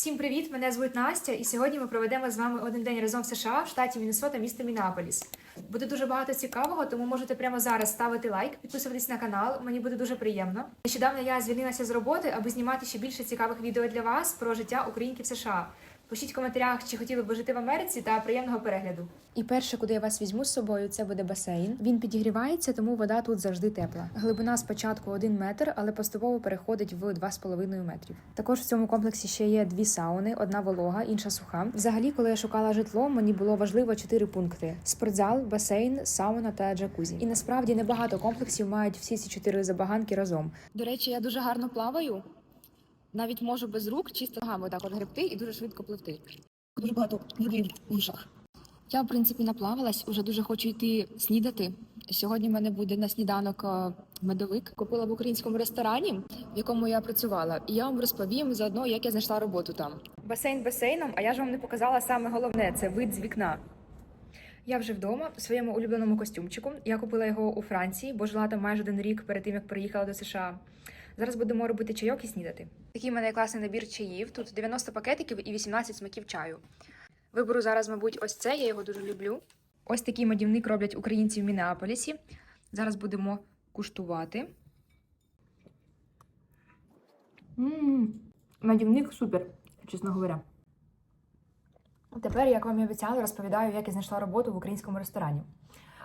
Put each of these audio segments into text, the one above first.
Всім привіт! Мене звуть Настя, і сьогодні ми проведемо з вами один день разом в США в штаті Міннесота, місто Мінаполіс. Буде дуже багато цікавого, тому можете прямо зараз ставити лайк, підписуватись на канал. Мені буде дуже приємно. Нещодавно я звільнилася з роботи, аби знімати ще більше цікавих відео для вас про життя українки в США. Пишіть в коментарях, чи хотіли б жити в Америці та приємного перегляду. І перше, куди я вас візьму з собою, це буде басейн. Він підігрівається, тому вода тут завжди тепла. Глибина спочатку 1 метр, але поступово переходить в 2,5 метрів. Також в цьому комплексі ще є дві сауни: одна волога, інша суха. Взагалі, коли я шукала житло, мені було важливо чотири пункти: спортзал, басейн, сауна та джакузі. І насправді небагато комплексів мають всі ці чотири забаганки разом. До речі, я дуже гарно плаваю. Навіть можу без рук чисто ногами так от гребти і дуже швидко пливти. Дуже багато води в ушах. Я, в принципі, наплавалась, уже дуже хочу йти снідати. Сьогодні в мене буде на сніданок е, медовик. Купила в українському ресторані, в якому я працювала, і я вам розповім заодно, як я знайшла роботу там. Басейн басейном, а я ж вам не показала саме головне це вид з вікна. Я вже вдома в своєму улюбленому костюмчику. Я купила його у Франції, бо жила там майже один рік перед тим, як приїхала до США. Зараз будемо робити чайок і снідати. Такий в мене класний набір чаїв. Тут 90 пакетиків і 18 смаків чаю. Виберу зараз, мабуть, ось це, я його дуже люблю. Ось такий медівник роблять українці в Мінеаполісі. Зараз будемо куштувати. Медівник супер, чесно говоря. Тепер, як вам і обіцяла, розповідаю, як я знайшла роботу в українському ресторані.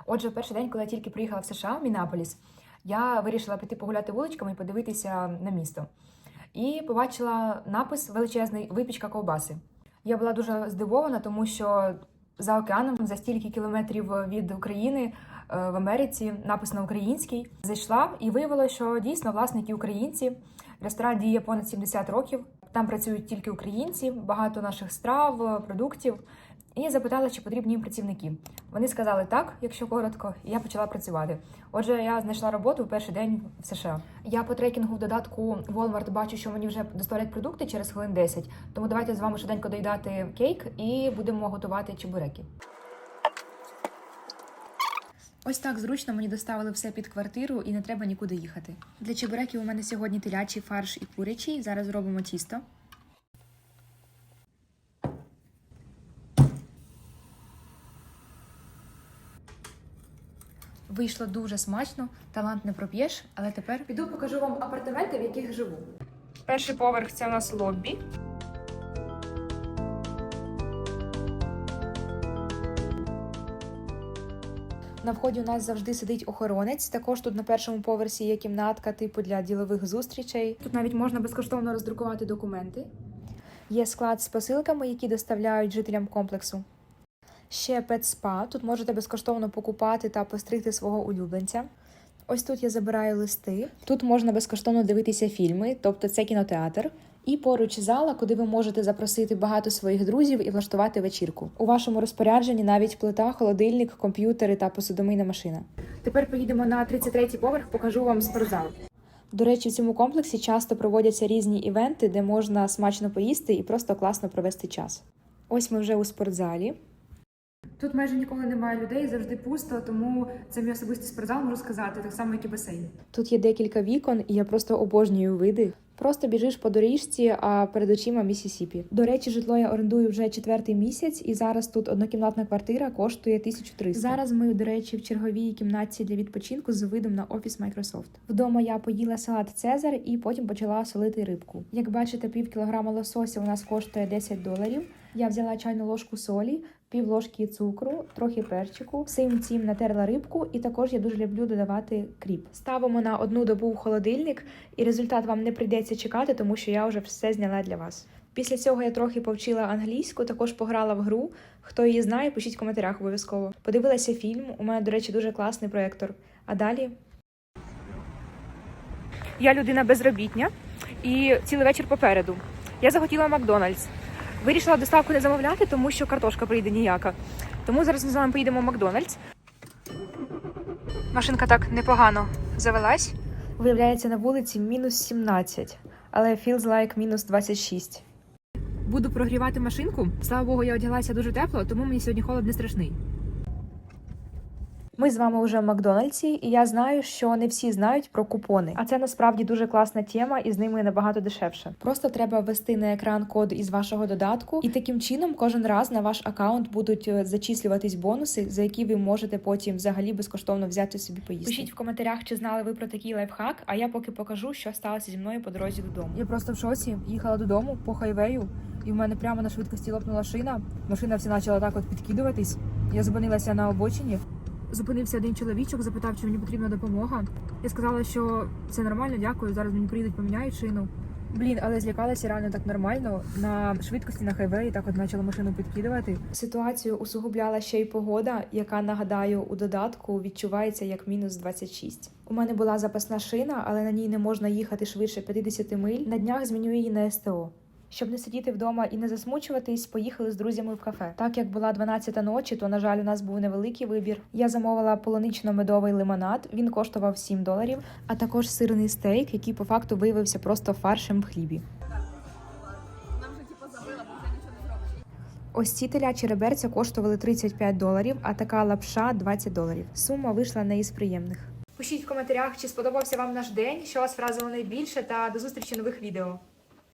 Отже, в перший день, коли я тільки приїхала в США, в Мінеаполіс, я вирішила піти погуляти вуличками і подивитися на місто. І побачила напис величезний випічка ковбаси. Я була дуже здивована, тому що за океаном, за стільки кілометрів від України е, в Америці, написано український. Зайшла і виявилося, що дійсно власники українці. Ресторан діє понад 70 років. Там працюють тільки українці, багато наших страв, продуктів. І запитала, чи потрібні їм працівники. Вони сказали так, якщо коротко, і я почала працювати. Отже, я знайшла роботу в перший день в США. Я по трекінгу в додатку Walmart бачу, що мені вже доставлять продукти через хвилин 10. Тому давайте з вами швиденько доїдати кейк і будемо готувати чебуреки. Ось так зручно мені доставили все під квартиру і не треба нікуди їхати. Для чебуреків у мене сьогодні телячий фарш і курячий. Зараз робимо тісто. Вийшло дуже смачно, талант не проп'єш, але тепер піду покажу вам апартаменти, в яких живу. Перший поверх це у нас лоббі. На вході у нас завжди сидить охоронець. Також тут на першому поверсі є кімнатка, типу для ділових зустрічей. Тут навіть можна безкоштовно роздрукувати документи. Є склад з посилками, які доставляють жителям комплексу. Ще пет-спа. Тут можете безкоштовно покупати та постригти свого улюбленця. Ось тут я забираю листи. Тут можна безкоштовно дивитися фільми, тобто це кінотеатр. І поруч зала, куди ви можете запросити багато своїх друзів і влаштувати вечірку. У вашому розпорядженні навіть плита, холодильник, комп'ютери та посудомийна машина. Тепер поїдемо на 33-й поверх, покажу вам спортзал. До речі, в цьому комплексі часто проводяться різні івенти, де можна смачно поїсти і просто класно провести час. Ось ми вже у спортзалі. Тут майже ніколи немає людей, завжди пусто, тому це мій особистий спортзал, можу сказати, так само, як і басейн. Тут є декілька вікон, і я просто обожнюю види. Просто біжиш по доріжці, а перед очима Місісіпі. До речі, житло я орендую вже четвертий місяць, і зараз тут однокімнатна квартира коштує 1300. Зараз ми, до речі, в черговій кімнаті для відпочинку з видом на офіс Microsoft. Вдома я поїла салат Цезар і потім почала солити рибку. Як бачите, пів кілограма лосося у нас коштує 10 доларів. Я взяла чайну ложку солі, пів ложки цукру, трохи перчику, всім цим натерла рибку, і також я дуже люблю додавати кріп. Ставимо на одну добу в холодильник, і результат вам не прийдеться чекати, тому що я вже все зняла для вас. Після цього я трохи повчила англійську, також пограла в гру. Хто її знає, пишіть в коментарях обов'язково. Подивилася фільм. У мене, до речі, дуже класний проєктор. А далі я людина безробітня і цілий вечір попереду. Я захотіла Макдональдс. Вирішила доставку не замовляти, тому що картошка прийде ніяка. Тому зараз ми з вами поїдемо в Макдональдс. Машинка так непогано завелась. Виявляється, на вулиці мінус 17, але feels like мінус 26. Буду прогрівати машинку. Слава Богу, я одяглася дуже тепло, тому мені сьогодні холод не страшний. Ми з вами вже в Макдональдсі, і я знаю, що не всі знають про купони. А це насправді дуже класна тема, і з ними набагато дешевше. Просто треба ввести на екран код із вашого додатку, і таким чином кожен раз на ваш аккаунт будуть е, зачислюватись бонуси, за які ви можете потім взагалі безкоштовно взяти собі поїсти. Пишіть в коментарях, чи знали ви про такий лайфхак. А я поки покажу, що сталося зі мною по дорозі додому. Я просто в шоці їхала додому по хайвею, і в мене прямо на швидкості лопнула шина. Машина вся почала так от підкидуватись. Я зупинилася на обочині. Зупинився один чоловічок, запитав, чи мені потрібна допомога. Я сказала, що це нормально, дякую. Зараз мені приїдуть, поміняють шину. Блін, але злякалася реально так нормально. На швидкості на хайвеї так от почала машину підкидувати. Ситуацію усугубляла ще й погода, яка нагадаю у додатку відчувається як мінус 26. У мене була запасна шина, але на ній не можна їхати швидше 50 миль. На днях зміню її на СТО. Щоб не сидіти вдома і не засмучуватись, поїхали з друзями в кафе. Так як була 12 ночі, то на жаль, у нас був невеликий вибір. Я замовила полунично-медовий лимонад. Він коштував 7 доларів, а також сирний стейк, який по факту виявився просто фаршем в хлібі. Зробиш. Ось ці телячі реберця коштували 35 доларів, а така лапша 20 доларів. Сума вийшла не із приємних. Пишіть в коментарях, чи сподобався вам наш день, що вас вразило найбільше, та до зустрічі в нових відео.